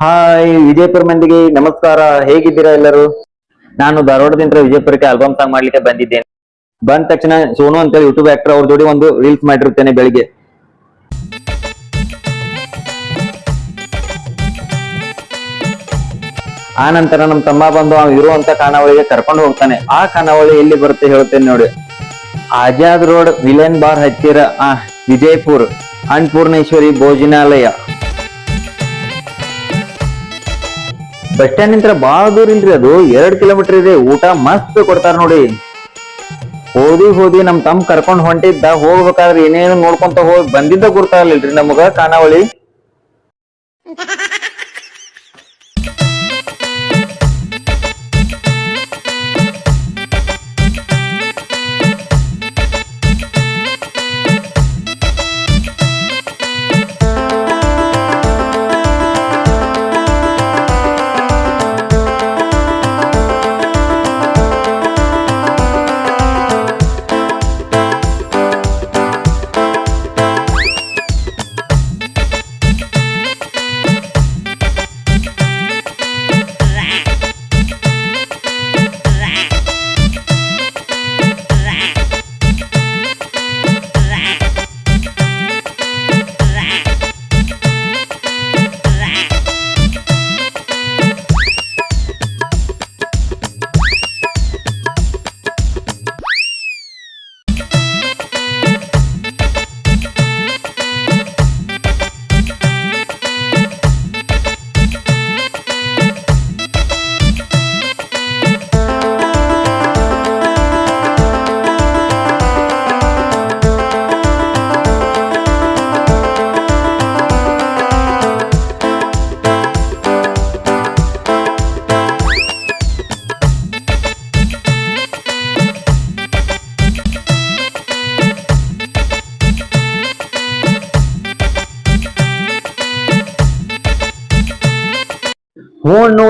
Hi Vijayapura ಮಂದಿಗೆ ನಮಸ್ಕಾರ. ಹೇಗಿದ್ದೀರಾ ಎಲ್ಲರೂ? ನಾನು ಧಾರವಾಡದಿಂದ ವಿಜಯಪುರಕ್ಕೆ ಆಲ್ಬಮ್ ಸಾಂಗ್ ಮಾಡ್ಲಿಕ್ಕೆ ಬಂದಿದ್ದೇನೆ. ಬಂದ ತಕ್ಷಣ ಸೋನು ಅಂತೇಳಿ ಯೂಟ್ಯೂಬ್ ಆಕ್ಟರ್ ಅವ್ರ ಜೋಡಿ ಒಂದು ರೀಲ್ಸ್ ಮಾಡಿರ್ತೇನೆ ಬೆಳಿಗ್ಗೆ. ಆ ನಂತರ ನಮ್ಮ ತಮ್ಮ ಬಂದು ಅವ್ನು ಇರುವಂತ ಖಾನಾವಳಿಗೆ ಕರ್ಕೊಂಡು ಹೋಗ್ತಾನೆ. ಆ ಖಾನಾವಳಿ ಎಲ್ಲಿ ಬರುತ್ತೆ ಹೇಳ್ತೇನೆ ನೋಡಿ. ಆಜಾದ್ ರೋಡ್, ವಿಲೇನ್ ಬಾರ್ ಹತ್ತಿರ, ಆ, ವಿಜಯಪುರ್ ಅನ್ಪೂರ್ಣೇಶ್ವರಿ ಭೋಜನಾಲಯ. ಬಸ್ ಸ್ಟ್ಯಾಂಡ್ ನಿಂತ್ರ ಬಾಳ ದೂರ ಇಲ್ರಿ ಅದು. ಎರಡ್ ಕಿಲೋಮೀಟರ್ ಇದೆ. ಊಟ ಮಸ್ತ್ ಕೊಡ್ತಾರ ನೋಡಿ. ಹೋದಿ ಹೋದಿ ನಮ್ ತಮ್ಮ ಕರ್ಕೊಂಡ್ ಹೊಂಟಿದ್ದ ಹೋಗ್ಬೇಕಾದ್ರೆ ಏನೇನು ನೋಡ್ಕೊಂತ ಹೋಗಿ ಬಂದಿದ್ದ ಗುರ್ತಾಗಲಿಲ್ರಿ ನಮಗ ಖಾನಾವಳಿ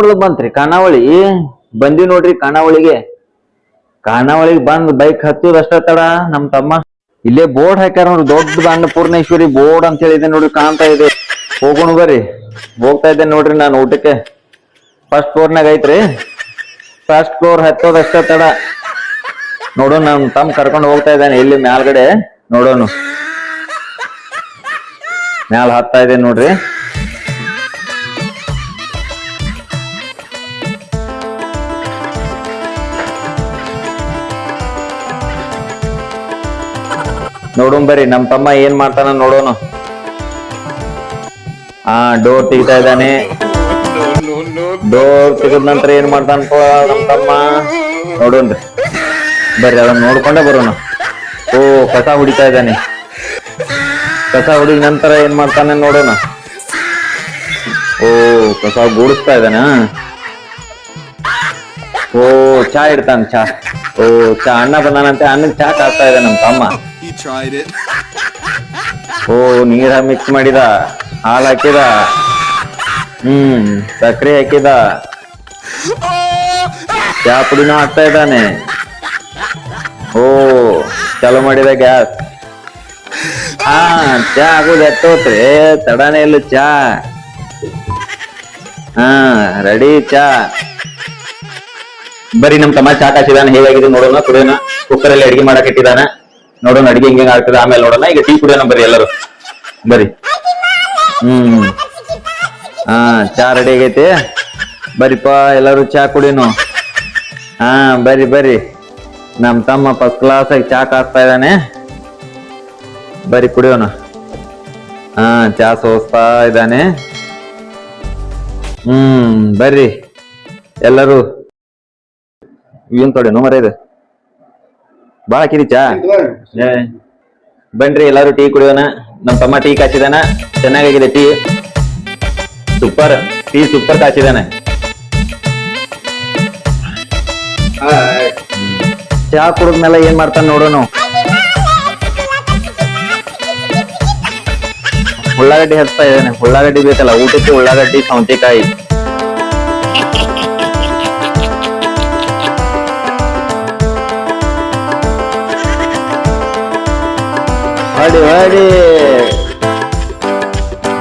ನೋಡ್ಲು ಬಂತ್ರಿ ಖಾನಾವಳಿ ಬಂದಿ ನೋಡ್ರಿ ಖಾನಾವಳಿಗೆ ಖಾನಾವಳಿಗೆ ಬಂದ್ ಬೈಕ್ ಹತ್ತುದಷ್ಟ ತಡ, ನಮ್ ತಮ್ಮ. ಇಲ್ಲೇ ಬೋರ್ಡ್ ಹಾಕ್ಯಾರ ನೋಡ್ರಿ ದೊಡ್ಡದ ಅನ್ನಪೂರ್ಣೇಶ್ವರಿ ಬೋರ್ಡ್ ಅಂತ ಹೇಳಿದೆ ನೋಡ್ರಿ, ಕಾಣ್ತಾ ಇದೆ. ಹೋಗೋಣ ಬರ್ರಿ. ಹೋಗ್ತಾ ಇದ್ದೇನೆ ನೋಡ್ರಿ ನಾನು ಊಟಕ್ಕೆ. ಫಸ್ಟ್ ಫ್ಲೋರ್ನಾಗ ಐತ್ರಿ. ಫಸ್ಟ್ ಫ್ಲೋರ್ ಹತ್ತೋದಷ್ಟ ತಡ. ನೋಡೋಣ, ನಮ್ ತಮ್ಮ ಕರ್ಕೊಂಡು ಹೋಗ್ತಾ ಇದ್ದಾನೆ ಇಲ್ಲಿ ಮ್ಯಾಲ್ಗಡೆ. ನೋಡೋಣ. ಮ್ಯಾಲ್ ಹತ್ತಾ ಇದೆ ನೋಡ್ರಿ. ನೋಡೋಣ ಬರ್ರಿ, ನಮ್ ತಮ್ಮ ಏನ್ ಮಾಡ್ತಾನ ನೋಡೋಣ. ಹಾ ಡೋರ್ ತೆಗಿತಾ ಇದ್ದಾನೆ. ಡೋರ್ ತೆಗೆದ ನಂತರ ಏನ್ ಮಾಡ್ತಾನಪ್ಪ ನಮ್ ತಮ್ಮ? ನೋಡೋಣ್ರಿ. ಬರ್ರಿ, ಅದನ್ನ ನೋಡ್ಕೊಂಡೇ ಬರೋಣ. ಓ, ಕಸ ಹುಡಿತಾ ಇದ್ದಾನೆ. ಕಸ ಹೊಡಿದ ನಂತರ ಏನ್ ಮಾಡ್ತಾನೆ ನೋಡೋಣ. ಓ, ಕಸ ಗೂಡಿಸ್ತಾ ಇದ್ದಾನ? ಓ, ಚಾ ಇಡ್ತಾನೆ, ಚಾ. ಓ, ಚಾ, ಅಣ್ಣ ಬಂದಾನಂತೆ, ಅಣ್ಣಗ್ ಚಾ ಕಾಸ್ತಾ ಇದ್ದಾನೆ ನಮ್ ತಮ್ಮ. Tried it. ಓ, ನೀರ ಮಿಕ್ಸ್ ಮಾಡಿದ, ಹಾಲು ಹಾಕಿದ. ಹ್ಮ್ ಸಕ್ಕರೆ ಹಾಕಿದ. ಚಾ ಪುಡಿನೂ ಹಾಕ್ತಾ ಇದ್ದಾನೆ. ಓ, ಚಾಲು ಮಾಡಿದ ಗ್ಯಾಸ್. ಹಾ, ಚಾ ಆಗೋದು ಎತ್ತೋತ್ರಿ, ತಡಾನೇ ಇಲ್ಲ ಚಾ. ಹಾ, ರೆಡಿ ಚಾ. ಬರೀ ನಮ್ ತಮ್ಮ ಚಾ ಹಾಕಿದಾನೆ ಹೇಗಾಗಿದೆ ನೋಡೋಣ, ಕುಡಿಯೋಣ. ಕುಕ್ಕರ್ ಅಲ್ಲಿ ಅಡಿಗೆ ಮಾಡಕ್ ಇಟ್ಟಿದಾನ ನೋಡೋಣ, ಅಡಿಗೆ ಹಿಂಗೆ ಆಗ್ತದೆ. ಆಮೇಲೆ ನೋಡೋಣ. ಈಗ ಟೀ ಕುಡಿಯೋಣ ಬರ್ರಿ ಎಲ್ಲರೂ. ಬರ್ರಿ. ಹ್ಮ್. ಹಾ, ಚಾ ರೆಡಿ ಆಗೈತಿ. ಬರ್ರಿಪ್ಪ, ಎಲ್ಲರೂ ಚಾ ಕುಡಿನು. ಹಾ, ಬರ್ರಿ ಬರ್ರಿ. ನಮ್ ತಮ್ಮ ಫಸ್ಟ್ ಕ್ಲಾಸ್ ಆಗಿ ಚಾ ಕಾಸ್ತಾ ಇದ್ದಾನೆ. ಬರ್ರಿ, ಕುಡಿಯೋಣ. ಹಾ, ಚಾ ಸೋಸ್ತಾ ಇದ್ದಾನೆ. ಹ್ಮ್, ಬರ್ರಿ. ಎಲ್ಲರೂ. ಏನ್ ತೊಡೆ ಮರ ಇದು ಬಾಳ ಹಾಕಿದಿ ಚಾ ಏ, ಬನ್ರಿ ಎಲ್ಲಾರು ಟೀ ಕುಡಿಯೋಣ. ನಮ್ ತಮ್ಮ ಟೀ ಕಾಚಿದಾನ ಚೆನ್ನಾಗಿದೆ ಟೀ. ಸೂಪರ್. ಟೀ ಸೂಪರ್ ಕಾಚಿದಾನೆ ಚಾ ಕುಡಿದ್ಮೇಲೆ ಏನ್ ಮಾಡ್ತಾನ ನೋಡೋಣ ಉಳ್ಳಾಗಡ್ಡಿ ಹಚ್ತಾ ಇದ್ದಾನೆ. ಉಳ್ಳಾಗಡ್ಡಿ ಬೇಕಲ್ಲ ಊಟಕ್ಕೆ ಉಳ್ಳಾಗಡ್ಡಿ ಸೌತೆಕಾಯಿ. ಹೊಡಿ ಹೊಡಿ.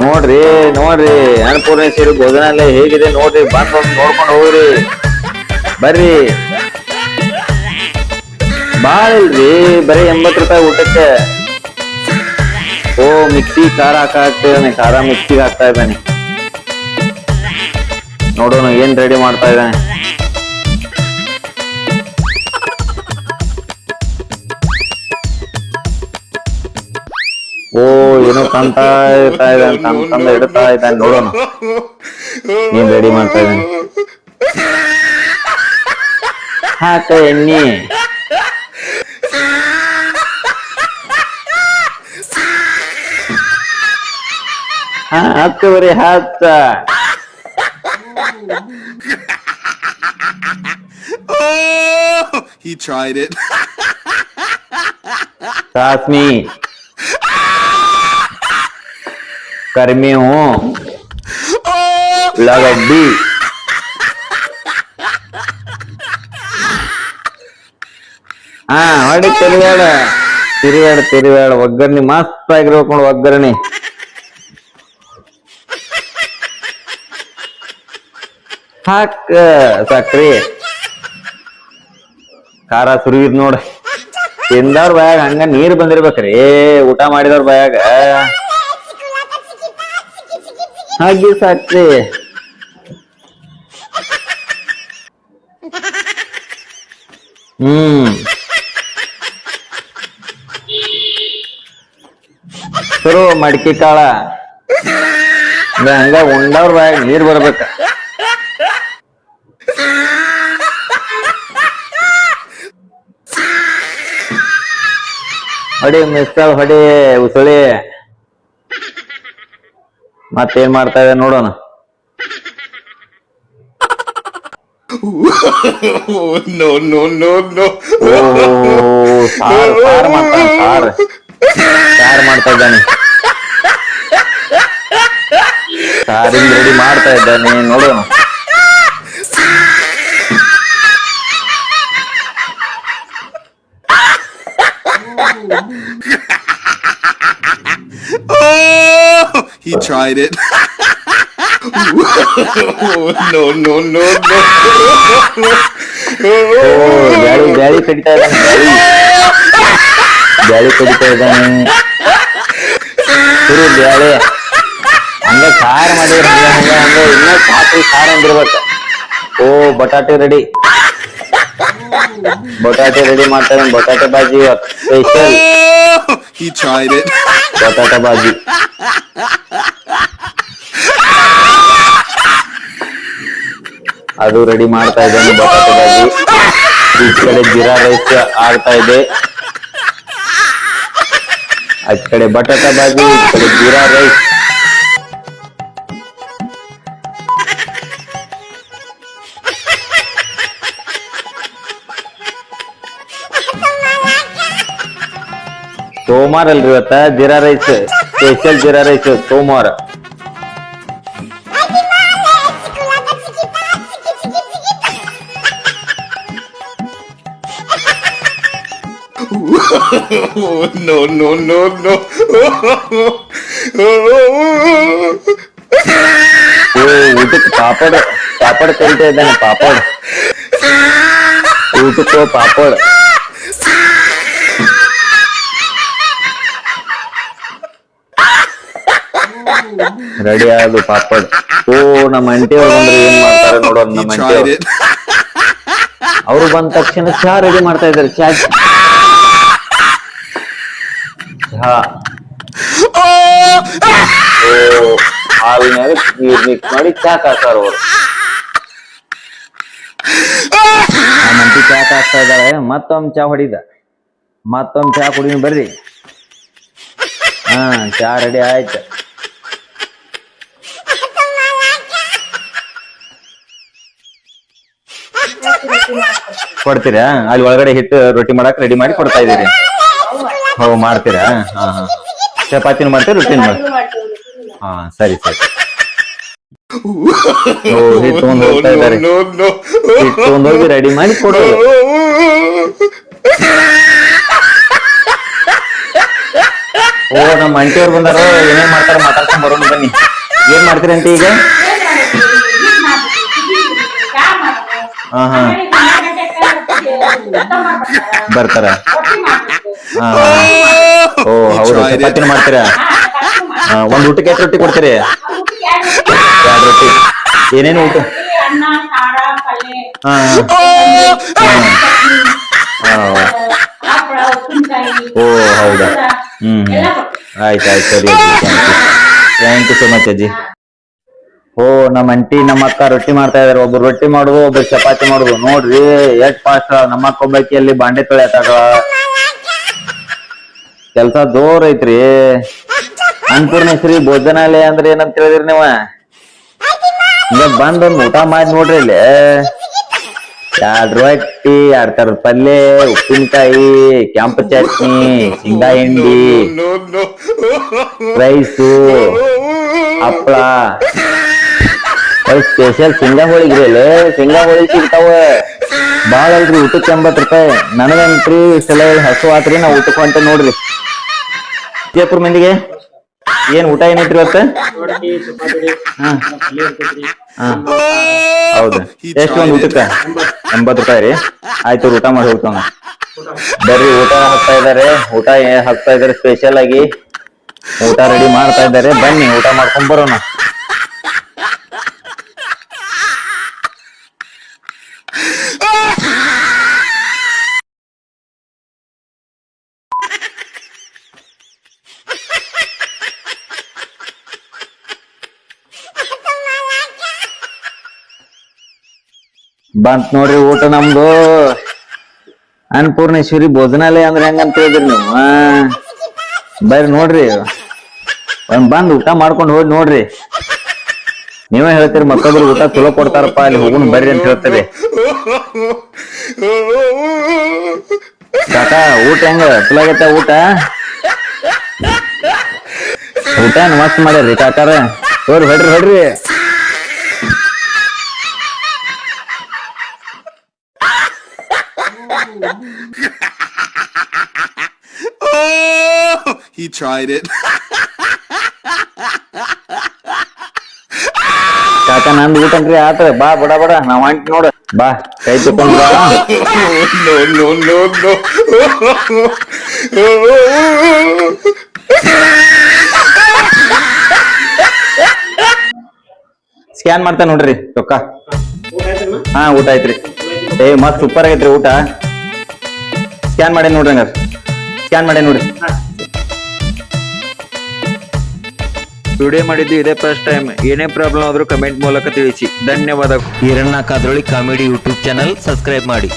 ನೋಡ್ರಿ ನೋಡ್ರಿ. ಅನ್ನಪೂರ್ಣೇಶ್ವರಿ ಭೋಜನಾಲಯ ಹೇಗಿದೆ ನೋಡ್ರಿ. ಬಂದು ನೋಡ್ಕೊಂಡು ಹೋಗ್ರಿ. ಬರ್ರಿ. ಬಾಳ ಇಲ್ರಿ, ಬರೀ ಎಂಬತ್ತು ರೂಪಾಯಿ ಊಟಕ್ಕೆ. ಓ, ಮಿಕ್ಸಿ ಖಾರ ಹಾಕಾಕ್ತಿದ್ದಾನೆ ಖಾರ ಮಿಕ್ಸಿಗೆ ಹಾಕ್ತಾ ಇದ್ದಾನೆ. ನೋಡೋಣ, ಏನ್ ರೆಡಿ ಮಾಡ್ತಾ ಇದ್ದಾನೆ. ಏನೋ ತಂತ ಇರ್ತಾ ಇದ್ದಾನೆ ತನ್ ತಂದ ಇಡ್ತಾ ಇದ್ದಾನೆ ನೋಡೋಣ ಏನ್ ರೆಡಿ ಮಾಡ್ತಾ ಇದ್ದಾನೆ ಹಾಕ ಎಣ್ಣಿ ಹಾ ಹತ್ತುವರೆ ಹತ್ತ Oh, he tried it. ಸಾಸ್ಮಿ ಕರಿಮೇವು Oh, ಉಳ್ಳಾಗಡ್ಡಿ ಹಾ ಹೊಡಿ ತಿರುಗಾಡ ತಿರುಗಾಡ ತಿರುಗಾಡ ಒಗ್ಗರಣೆ ಮಸ್ತ್ ಆಗಿರ್ಬೇಕು ನೋಡು ಒಗ್ಗರಣೆ ಹಾಕ ಸಕ್ರಿ ಖಾರ ಸುರಿದ್ ನೋಡ ತಿಂದವ್ರ ಬಾಯಾಗ ಹಂಗ ನೀರ್ ಬಂದಿರ್ಬೇಕ್ರಿ ಊಟ ಮಾಡಿದವ್ರ ಬಾಯಾಗ ಹಾಗೆ ಸಾಕ್ತೆ ಹ್ಮ್. ಸರು ಮಡಿಕೆ ಕಾಳ. ಹಂಗ ಉಂಡವ್ರ ಬಾಯಾಗ ನೀರ್ ಬರ್ಬೇಕ. ಹೊಡಿ, ಮಿಸ್ಟರ್, ಹೊಡಿ, ಉಸುಳಿ. ಮತ್ತೇನ್ ಮಾಡ್ತಾ ಇದೆ ನೋಡೋಣ. No no no no sir sir ಮಾಡ್ತಾನೆ ಸಾರ್. ಸಾರ್ ಮಾಡ್ತಾ ಇದ್ದಾನೆ. ಸಾರಿಂದ ರೆಡಿ ಮಾಡ್ತಾ ಇದ್ದಾನೆ ನೋಡೋಣ. Oh, he tried it. oh no, no, no, no. ಓ ಬ್ಯಾಳಿ ಬ್ಯಾಳಿ ಕಡಿತಾ ಇದ್ದಾನೆ ಬ್ಯಾಳಿ ಬ್ಯಾಳಿ ಕಡಿತಾ ಇದ್ದಾನೆ ಶುರು ಬ್ಯಾಳಿ ಹಂಗ ಸಾರ್ ಮಾಡಿದ್ರ ಹಂಗ ಹಂಗ ಹಂಗ ಇನ್ನ ಸಾಕು ಸಾರ್ ಅಂದಿರ್ಬೇಕು ಓ ಬಟಾಟೆ ರೆಡಿ ಬಟಾಟೆ ರೆಡಿ ಮಾಡ್ತಾ ಇದ್ದಾನೆ ಬಟಾಟೆ ಬಾಜಿ special Oh, he tried it. ಬಟಾಟೆ ಬಾಜಿ ಅದು ರೆಡಿ ಮಾಡ್ತಾ ಇದ್ದಾನೆ ಬಟಾಟೆ ಬಾಜಿ ಈ ಕಡೆ ಜೀರಾ ರೈಸ್ ಆಗ್ತಾ ಇದೆ. ಆ ಕಡೆ ಬಟಾಟೆ ಬಾಜಿ ಈ ಕಡೆ ಜೀರಾ ರೈಸ್ ಸೋಮವಾರ ಅಲ್ರಿ ಇವತ್ತ? Jeera rice special jeera rice ಸೋಮವಾರ. Oh no, no, no, no. ಓ ಊಟಕ್ಕೆ ಪಾಪಡ್ ಪಾಪಡ್ ಕರಿತಾ ಇದ್ದಾನೆ ಪಾಪಡ್. ಊಟಕ್ಕೋ ಪಾಪಡ್. ರೆಡಿ ಆದು ಪಾಪಡ್ ಓ ನಮ್ಮ ಅಂಟಿ ಅವ್ರು ಬಂದ್ರೆ ಏನ್ ಮಾಡ್ತಾರೆ ನೋಡೋ ನಮ್ಮ ಅಂಟಿ ಅವ್ರು. ಬಂದ ತಕ್ಷಣ ಚಾ ರೆಡಿ ಮಾಡ್ತಾ ಇದ್ದಾರೆ ಚಾ ಚಹಾ ಹಾಲಿನಾಗ ನೀರ್ ಮಿಕ್ಸ್ ಮಾಡಿ ಚಾ ಕಾಸ್ತಾರ ಅವರು. ನಮ್ಮ ಅಂಟಿ ಚಹಾ ಕಾಸ್ತಾ ಇದ್ದಾಳೆ ಮತ್ತೊಮ್ಮೆ ಚಾ ಹೊಡಿದ. ಮತ್ತೊಮ್ಮೆ ಚಾ ಕುಡಿನ ಬರ್ರಿ. ಹಾ ಚಾ ರೆಡಿ ಆಯ್ತು. ಕೊಡ್ತೀರಾ? ಅಲ್ಲಿ ಒಳಗಡೆ ಹಿಟ್ಟು ರೊಟ್ಟಿ ಮಾಡಕ್ ರೆಡಿ ಮಾಡಿ ಕೊಡ್ತಾ ಇದೀರಿ ಹೋ ಮಾಡ್ತೀರಾ? ಹಾ ಹಾ. ಚಪಾತಿನ ಮಾಡ್ತೀರಾ ರೊಟ್ಟಿನ ಮಾಡಿ ಹಾ ಸರಿ ಸರಿ. ಹಿಟ್ಟು ಹೋಗ್ತಾ ಇದ್ದಾರೆ. ಹಿಟ್ಟು ರೆಡಿ ಮಾಡಿ ಕೊಡೋದು. ಓ ನಮ್ಮ ಅಂಟಿಯವ್ರು ಬಂದಾರ ಏನೇನ್ ಮಾಡ್ತಾರ ಮಾತಾಡ್ಕೊಂಡ್ ಬರೋಣ ಬನ್ನಿ. ಏನ್ ಮಾಡ್ತೀರಿ ಅಂತ ಈಗ? ಹಾ, ಹಾ. ಬರ್ತಾರ. ಓ ಹೌದು. ಚಪಾತಿನ ಮಾಡ್ತೀರಾ? ಒಂದ್ ಊಟಕ್ಕೆ ಎಷ್ಟು ರೊಟ್ಟಿ ಕೊಡ್ತೀರಿ? ಎರಡು ರೊಟ್ಟಿ. ಏನೇನು ಊಟ? ಓ ಹೌದಾ? ಹ್ಮ್ ಆಯ್ತು ಆಯ್ತು. ಸರಿ ಥ್ಯಾಂಕ್ ಯು ಸೊ ಮಚ್ ಅಜ್ಜಿ. ಓ ನಮ್ಮ ಅಂಟಿ ನಮ್ಮ ಅಕ್ಕ ರೊಟ್ಟಿ ಮಾಡ್ತಾ ಇದಾರೆ. ಒಬ್ರು ರೊಟ್ಟಿ ಮಾಡುದು ಒಬ್ರು ಚಪಾತಿ ಮಾಡುದು. ನೋಡ್ರಿ ಎಷ್ಟ್ ಫಾಸ್ಟ್ ನಮ್ಮ ಅಕ್ಕ ಒಬ್ಬಾಕಿ ಅಲ್ಲಿ ಬಾಂಡೆ ತೊಳೆಯತ್ತಾಗ ಕೆಲ್ಸ ಜೋರ್ ಐತ್ರಿ. ಅನ್ನಪೂರ್ಣೇಶ್ವರಿ ಭೋಜನಾಲಯ ಅಂದ್ರೆ ಏನಂತ ಹೇಳಿದ್ರಿ ನೀವ? ಈಗ ಬಂದ್ ಒಂದ್ ಊಟ ಮಾಡಿ ನೋಡ್ರಿ ಇಲ್ಲಿ. ಎರಡ್ ರೊಟ್ಟಿ ಎರಡ್ ತರದ ಪಲ್ಯ ಉಪ್ಪಿನಕಾಯಿ ಕೆಂಪು ಚಟ್ನಿ ಶೇಂಗಾ ಹಿಂಡಿ ರೈಸು ಹಪ್ಪಳ ಸ್ಪೆಷಲ್ ಶೇಂಗಾ ಹೋಳಿಗೆ ರೀ ಶೇಂಗಾ ಹೋಳಿಗೆ ಸಿಗ್ತಾವ. ಭಾಳ ಅಲ್ರಿ, ಊಟಕ್ಕೆ ಎಂಬತ್ತು ರೂಪಾಯಿ. ನನಗಂತ್ರಿ ಸಲ ಹಸು ಆತ್ರಿ, ನಾವು ಊಟಕ್ಕೆ ಹೊಂಟೆ ನೋಡ್ರಿ. ವಿಜಯಪುರ ಮಂದಿಗೆ ಏನ್ ಊಟ ಏನೈತ್ರಿ ಇವತ್ತು? ಹೌದು. ಎಷ್ಟು ಒಂದು. ಊಟಕ್ಕ? ಎಂಬತ್ ರೂಪಾಯಿ ರೀ. ಆಯ್ತು ಊಟ ಮಾಡಿ ಹೋಗ್ತಾವ ಬರ್ರಿ, ಊಟ ಹಾಕ್ತಾ ಇದಾರೆ. ಊಟ ಹಾಕ್ತಾ ಇದಾರೆ ಸ್ಪೆಷಲ್ ಆಗಿ. ಊಟ ರೆಡಿ ಮಾಡ್ತಾ ಇದ್ದಾರೆ ಬನ್ನಿ, ಊಟ ಮಾಡ್ಕೊಂಡ್ ಬರೋಣ. ಬಂತ್ ನೋಡ್ರಿ ಊಟ ನಮ್ದು. ಅನ್ನಪೂರ್ಣೇಶ್ವರಿ ಭೋಜನಾಲಯ ಅಂದ್ರೆ ಹೆಂಗಂತ ಹೇಳಿದ್ರಿ ನೀವು? ಬರ್ರಿ ನೋಡ್ರಿ. ಒಂದ್ ಬಂದ್ ಊಟ ಮಾಡ್ಕೊಂಡು ಹೋಗಿ ನೋಡ್ರಿ. ನೀವೇ ಹೇಳ್ತೀರಿ ಮತ್ತೊಬ್ರು ಊಟ ಚಲೋ ಕೊಡ್ತಾರಪ್ಪ, ಅಲ್ಲಿ ಹೋಗುನ್ ಬರ್ರಿ ಅಂತ ಹೇಳ್ತೀರಿ. ಕಾಕ, ಊಟ ಹೆಂಗ? ಚಲೋ ಊಟ? ಊಟ ಮಸ್ತ್ ಮಾಡ್ಯಾರ್ರಿ ಕಾಕಾರ. ತೋರಿ ಹೊಡ್ರಿ ಹೊಡ್ರಿ. Oh, he tried it. ಕಾಕ ನಂದು ಊಟ ಅಂಕ್ರಿ ಆತ ಬಾ ಬಡ ಬಡ ನಾವ್ ಹೊಂಟ್ ನೋಡು. ಬಾ ಕೈ ತಕೊಂಡ್. ಸ್ಕ್ಯಾನ್ ಮಾಡ್ತಾ ನೋಡ್ರಿ ರೊಕ್ಕ. ಹಾ ಊಟ ಐತ್ರಿ ಏ ಮಸ್ತ್ ಸೂಪರ್ ಆಗೈತ್ರಿ ಊಟ. ಸ್ಕ್ಯಾನ್ ಮಾಡಿ ನೋಡ್ರಿ ಹಂಗಾರ. ಸ್ಕ್ಯಾನ್ ಮಾಡಿ ನೋಡ್ರಿ. ವಿಡಿಯೋ ಮಾಡಿದ್ದು ಇದೇ ಫಸ್ಟ್ ಟೈಮ್ ಏನೇ ಪ್ರಾಬ್ಲಮ್ ಆದ್ರೂ ಕಮೆಂಟ್ ಮೂಲಕ ತಿಳಿಸಿ. ಧನ್ಯವಾದ Eeranna Kadroli comedy YouTube channel subscribe ಮಾಡಿ.